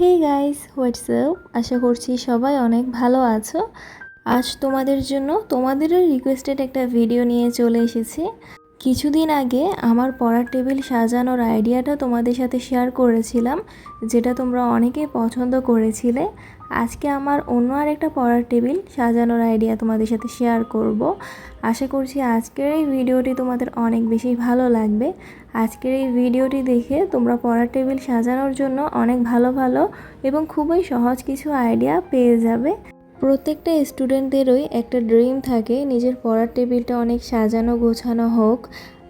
Hey guys WhatsApp আশা করছি সবাই অনেক ভালো আছো। আজ তোমাদের জন্য তোমাদেরও রিকোয়েস্টেড একটা ভিডিও নিয়ে চলে এসেছি। কিছুদিন আগে আমার পড়ার টেবিল সাজানোর আইডিয়াটা তোমাদের সাথে শেয়ার করেছিলাম, যেটা তোমরা অনেকেই পছন্দ করেছিলে। আজকে আমার অন্য আর একটা পড়ার টেবিল সাজানোর আইডিয়া তোমাদের সাথে শেয়ার করব। আশা করছি আজকের এই ভিডিওটি তোমাদের অনেক বেশি ভালো লাগবে। আজকের এই ভিডিওটি দেখে তোমরা পড়ার টেবিল সাজানোর জন্য অনেক ভালো ভালো এবং খুবই সহজ কিছু আইডিয়া পেয়ে যাবে। প্রত্যেকটা স্টুডেন্টদেরই একটা ড্রিম থাকে, নিজের পড়ার টেবিলটা অনেক সাজানো, গোছানো হোক।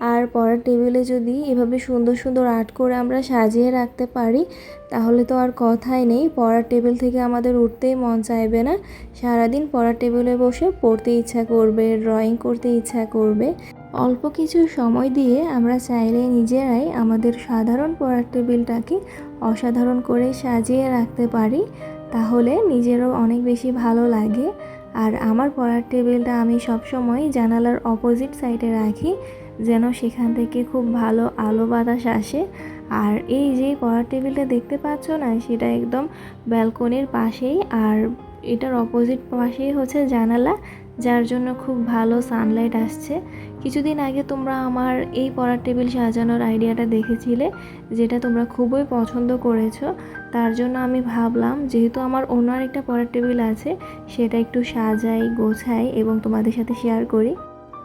আর পড়ার টেবিলে যদি এভাবে সুন্দর সুন্দর আর্ট করে আমরা সাজিয়ে রাখতে পারি, তাহলে তো আর কথাই নেই। পড়ার টেবিল থেকে আমাদের উঠতেই মন চাইবে না। সারাদিন পড়ার টেবিলে বসে পড়তে ইচ্ছা করবে, ড্রয়িং করতে ইচ্ছা করবে। অল্প কিছু সময় দিয়ে আমরা চাইলে নিজেরাই আমাদের সাধারণ পড়ার টেবিলটাকে অসাধারণ করে সাজিয়ে রাখতে পারি। তাহলে নিজেরও অনেক বেশি ভালো লাগে। আর আমার পড়ার টেবিলটা আমি সবসময় জানালার অপোজিট সাইডে রাখি, যেন সেখান থেকে খুব ভালো আলো বাতাস আসে। আর এই যে পড়ার টেবিলটা দেখতে পাচ্ছ না, সেটা একদম ব্যালকনির পাশেই। আর এটার অপোজিট পাশেই হচ্ছে জানালা, যার জন্য খুব ভালো সানলাইট আসছে। কিছুদিন আগে তোমরা আমার এই পড়ার টেবিল সাজানোর আইডিয়াটা দেখেছিলে, যেটা তোমরা খুবই পছন্দ করেছ। তার জন্য আমি ভাবলাম, যেহেতু আমার অন্য আরেকটা পড়ার টেবিল আছে, সেটা একটু সাজাই, গোছাই এবং তোমাদের সাথে শেয়ার করি।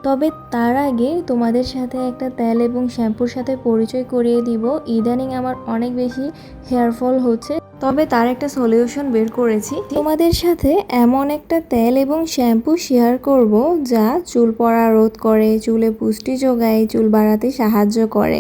তবে তার আগে তোমাদের সাথে একটা তেল এবং শ্যাম্পুর সাথে পরিচয় করিয়ে দিব। ইদানিং আমার অনেক বেশি হেয়ার ফল হচ্ছে। তবে তার একটা সলিউশন বের করেছি। তোমাদের সাথে এমন একটা তেল এবং শ্যাম্পু শেয়ার করব, যা চুল পড়া রোধ করে, চুলে পুষ্টি যোগায়, চুল বাড়াতে সাহায্য করে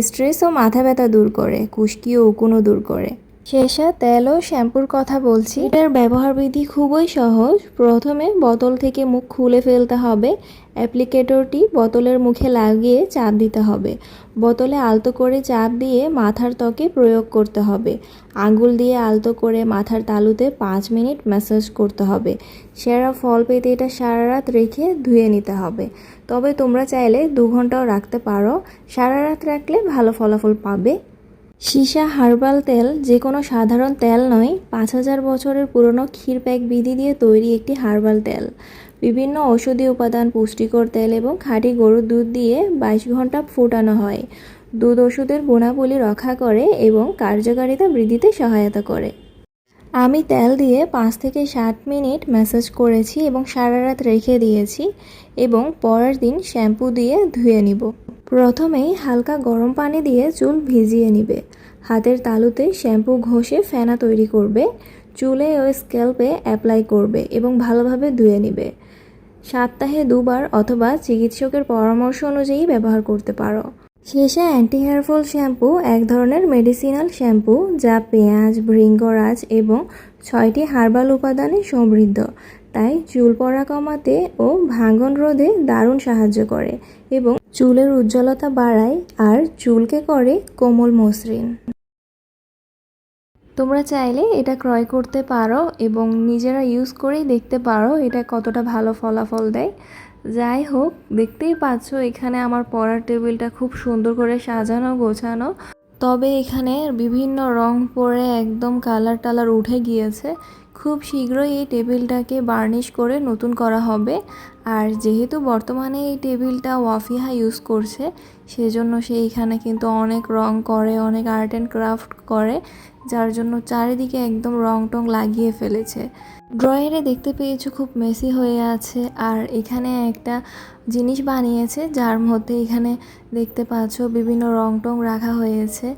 স্ট্রেস ও মাথা ব্যথা দূর করে, খুশকি ও উকুনও দূর করে। শেষা তেল ও শ্যাম্পুর কথা বলছি। এটার ব্যবহার বিধি খুবই সহজ। প্রথমে বোতল থেকে মুখ খুলে ফেলতে হবে। অ্যাপ্লিকেটরটি বোতলের মুখে লাগিয়ে চাপ দিতে হবে। বোতলে আলতো করে চাপ দিয়ে মাথার ত্বকে প্রয়োগ করতে হবে। আঙ্গুল দিয়ে আলতো করে মাথার তালুতে পাঁচ মিনিট ম্যাসাজ করতে হবে। সেরা ফল পেতে এটা সারা রাত রেখে ধুয়ে নিতে হবে। তবে তোমরা চাইলে দু ঘন্টাও রাখতে পারো। সারা রাত রাখলে ভালো ফলাফল পাবে। সীসা হার্বাল তেল যে কোনো সাধারণ তেল নয়, পাঁচ হাজার বছরের পুরনো ক্ষীর প্যাক বিধি দিয়ে তৈরি একটি হার্বাল তেল। বিভিন্ন ঔষধি উপাদান, পুষ্টিকর তেল এবং খাঁটি গরুর দুধ দিয়ে বাইশ ঘণ্টা ফুটানো হয়। দুধ ওষুধের গুণাবলী রক্ষা করে এবং কার্যকারিতা বৃদ্ধিতে সহায়তা করে। আমি তেল দিয়ে পাঁচ থেকে ষাট মিনিট ম্যাসাজ করেছি এবং সারা রাত রেখে দিয়েছি এবং পরের দিন শ্যাম্পু দিয়ে ধুয়ে নিব। প্রথমেই হালকা গরম পানি দিয়ে চুল ভিজিয়ে নিবে। হাতের তালুতে শ্যাম্পু ঘষে ফেনা তৈরি করবে, চুলে ও স্ক্যাল্পে অ্যাপ্লাই করবে এবং ভালোভাবে ধুয়ে নিবে। সপ্তাহে দুবার অথবা চিকিৎসকের পরামর্শ অনুযায়ী ব্যবহার করতে পারো। শেষে অ্যান্টি হেয়ারফল শ্যাম্পু, এক ধরনের মেডিসিনাল শ্যাম্পু যা পেঁয়াজ, ভৃঙ্গরাজ এবং ছয়টি হার্বাল উপাদানে সমৃদ্ধ। তাই চুল পড়া কমাতে ও ভাঙন রোধে দারুণ সাহায্য করে এবং চুলের উজ্জ্বলতা বাড়ায় আর চুলকে করে কোমল মসৃণ। তোমরা চাইলে এটা ক্রয় করতে পারো এবং নিজেরা ইউজ করেই দেখতে পারো এটা কতটা ভালো ফলাফল দেয়। যাই হোক, দেখতেই পাচ্ছ এখানে আমার পড়ার টেবিলটা খুব সুন্দর করে সাজানো, গোছানো। তবে এখানে বিভিন্ন রং পরে একদম কালার টালার উঠে গিয়েছে। খুব শীঘ্রই এই টেবিলটাকে বার্নিশ করে নতুন করা হবে। আর যেহেতু বর্তমানে এই টেবিলটা ওয়াফিহা ইউজ করছে, সেজন্য সে এখানে কিন্তু অনেক রং করে, অনেক আর্ট অ্যান্ড ক্রাফট করে, যার জন্য চারিদিকে একদম রং টং লাগিয়ে ফেলেছে। ড্রয়ারে দেখতে পেয়েছ খুব মেসি হয়ে আছে, আর এখানে একটা জিনিস বানিয়েছে, যার মধ্যে এখানে দেখতে পাচ্ছ বিভিন্ন রং টং রাখা হয়েছে।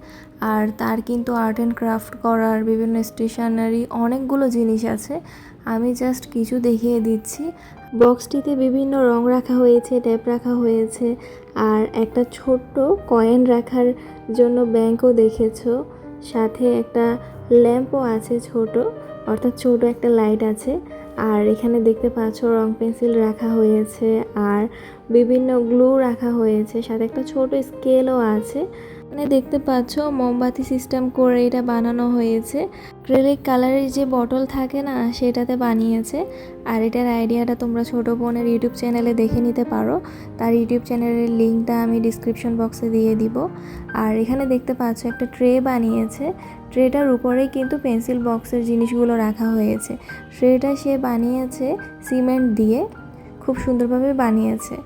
আর তার কিন্তু আর্ট অ্যান্ড ক্রাফট করার বিভিন্ন স্টেশনারি অনেকগুলো জিনিস আছে। আমি জাস্ট কিছু দেখিয়ে দিচ্ছি। বক্সটিতে বিভিন্ন রং রাখা হয়েছে, ট্যাপ রাখা হয়েছে আর একটা ছোট্ট কয়েন রাখার জন্য ব্যাংকও দেখেছ। সাথে একটা ল্যাম্পও আছে ছোট, অর্থাৎ ছোট একটা লাইট আছে। আর এখানে দেখতে পাচ্ছ রং পেন্সিল রাখা হয়েছে আর বিভিন্ন গ্লু রাখা হয়েছে। সাথে একটা ছোট স্কেলও আছে। মানে দেখতে পাচ্ছ, মোমবাতি সিস্টেম করে এটা বানানো হয়েছে। ক্রেলিক কালারের যে বটল থাকে না, সেটাতে বানিয়েছে। আর এটার আইডিয়াটা তোমরা ছোট বোনের ইউটিউব চ্যানেলে দেখে নিতে পারো। তার ইউটিউব চ্যানেলের লিঙ্কটা আমি ডিসক্রিপশন বক্সে দিয়ে দিব। আর এখানে দেখতে পাচ্ছ, একটা ট্রে বানিয়েছে। ট্রেটার উপরেই কিন্তু পেন্সিল বক্সের জিনিসগুলো রাখা হয়েছে। ট্রেটা সে বানিয়েছে সিমেন্ট দিয়ে। খুব সুন্দরভাবে বানিয়েছে।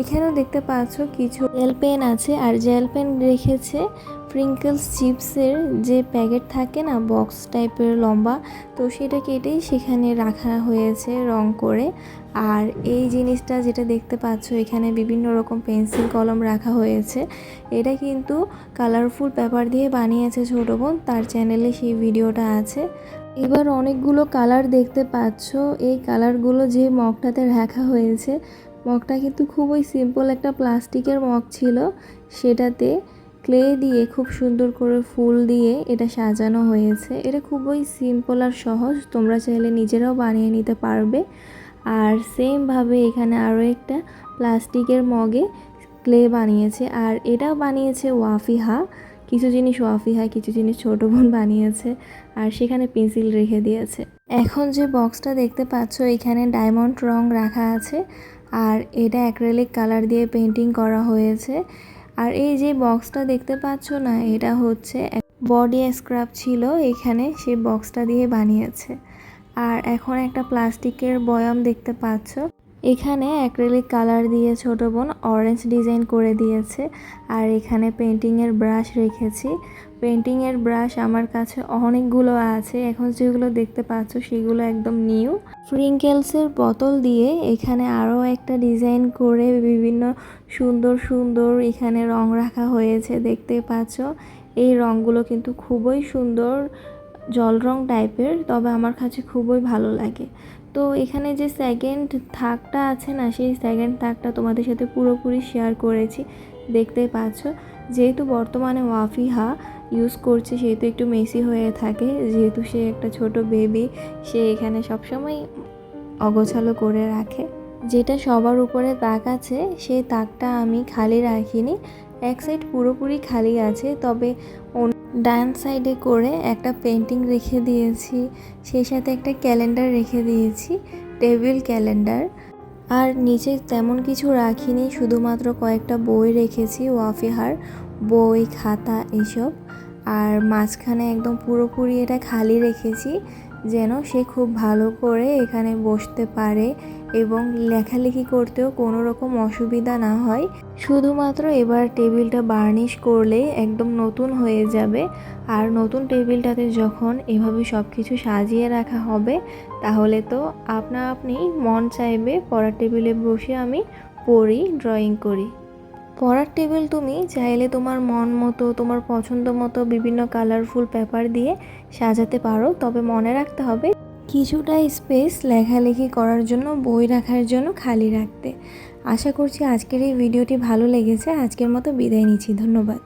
এখানেও দেখতে পাচ্ছ কিছু জেল পেন আছে, আর জেল পেন রেখেছে প্রিঙ্কেলস চিপসের যে প্যাকেট থাকে না বক্স টাইপের লম্বা, তো সেটা কেটেই সেখানে রাখা হয়েছে রং করে। আর এই জিনিসটা যেটা দেখতে পাচ্ছ, এখানে বিভিন্ন রকম পেন্সিল কলম রাখা হয়েছে। এটা কিন্তু কালারফুল পেপার দিয়ে বানিয়েছে ছোটো বোন, তার চ্যানেলে সেই ভিডিওটা আছে। এবার অনেকগুলো কালার দেখতে পাচ্ছ, এই কালারগুলো যে মগটাতে রাখা হয়েছে মগটা কিন্তু খুবই সিম্পল একটা প্লাস্টিকের মগ ছিল। সেটাতে ক্লে দিয়ে খুব সুন্দর করে ফুল দিয়ে এটা সাজানো হয়েছে। এটা খুবই সিম্পল আর সহজ, তোমরা চাইলে নিজেরাও বানিয়ে নিতে পারবে। আর সেমভাবে এখানে আরও একটা প্লাস্টিকের মগে ক্লে বানিয়েছে। আর এটাও বানিয়েছে ওয়াফিহা। কিছু জিনিস ওয়াফিহা, কিছু জিনিস ছোটো বোন বানিয়েছে। আর সেখানে পেন্সিল রেখে দিয়েছে। এখন যে বক্সটা দেখতে পাচ্ছ, এখানে ডায়মন্ড রং রাখা আছে। আর এটা অ্যাক্রেলিক কালার দিয়ে পেন্টিং করা হয়েছে। আর এই যে বক্সটা দেখতে পাচ্ছ না, এটা হচ্ছে বডি স্ক্রাব ছিল এখানে, সেই বক্সটা দিয়ে বানিয়েছে। আর এখন একটা প্লাস্টিকের বয়াম দেখতে পাচ্ছ। এখানে অ্যাক্রেলিক কালার দিয়ে ছোট বোন অরেঞ্জ ডিজাইন করে দিয়েছে। আর এখানে পেন্টিংয়ের ব্রাশ রেখেছি। পেন্টিংয়ের ব্রাশ আমার কাছে অনেকগুলো আছে। এখন যেগুলো দেখতে পাচ্ছ সেগুলো একদম নিউ ফ্রিঙ্কেলসের বোতল দিয়ে এখানে আরও একটা ডিজাইন করে বিভিন্ন সুন্দর সুন্দর এখানে রং রাখা হয়েছে দেখতে পাচ্ছ। এই রঙগুলো কিন্তু খুবই সুন্দর জল রং টাইপের তবে আমার কাছে খুবই ভালো লাগে। তো এখানে যে সেকেন্ড থাকটা আছে না, সেই সেকেন্ড থাকটা তোমাদের সাথে পুরোপুরি শেয়ার করেছি। দেখতেই পাচ্ছ, যেহেতু বর্তমানে ওয়াফিহা ইউজ করছে, সেহেতু একটু মেসি হয়ে থাকে। যেহেতু সে একটা ছোট বেবি সে এখানে সবসময় অগোছালো করে রাখে। যেটা সবার উপরে তাক আছে, সেই তাকটা আমি খালি রাখিনি। এক সাইড পুরোপুরি খালি আছে, তবে ডান সাইডে করে একটা পেন্টিং রেখে দিয়েছি, সেই সাথে একটা ক্যালেন্ডার রেখে দিয়েছি, টেবিল ক্যালেন্ডার। আর নিচে তেমন কিছু রাখিনি, শুধুমাত্র কয়েকটা বই রেখেছি, ওয়াফিহার, বই, খাতা এসব। আর মাঝখানে একদম পুরোপুরি এটা খালি রেখেছি, যেন সে খুব ভালো করে এখানে বসতে পারে এবং লেখালেখি করতেও কোনো রকম অসুবিধা না হয়। শুধুমাত্র এবার টেবিলটা বার্নিশ করলে একদম নতুন হয়ে যাবে। আর নতুন টেবিলটাতে যখন এভাবে সব কিছু সাজিয়ে রাখা হবে, তাহলে তো আপনা আপনি মন চাইবে পড়ার টেবিলে বসে আমি পড়ি, ড্রয়িং করি। পড়ার টেবিল তুমি চাইলে তোমার মন মতো, তোমার পছন্দ মতো বিভিন্ন কালারফুল পেপার দিয়ে সাজাতে পারো। তবে মনে রাখতে হবে, কিছুটা স্পেস লেখালেখি করার জন্য, বই রাখার জন্য খালি রাখতে। আশা করছি আজকের এই ভিডিওটি ভালো লেগেছে। আজকের মতো বিদায় নিচ্ছি। ধন্যবাদ।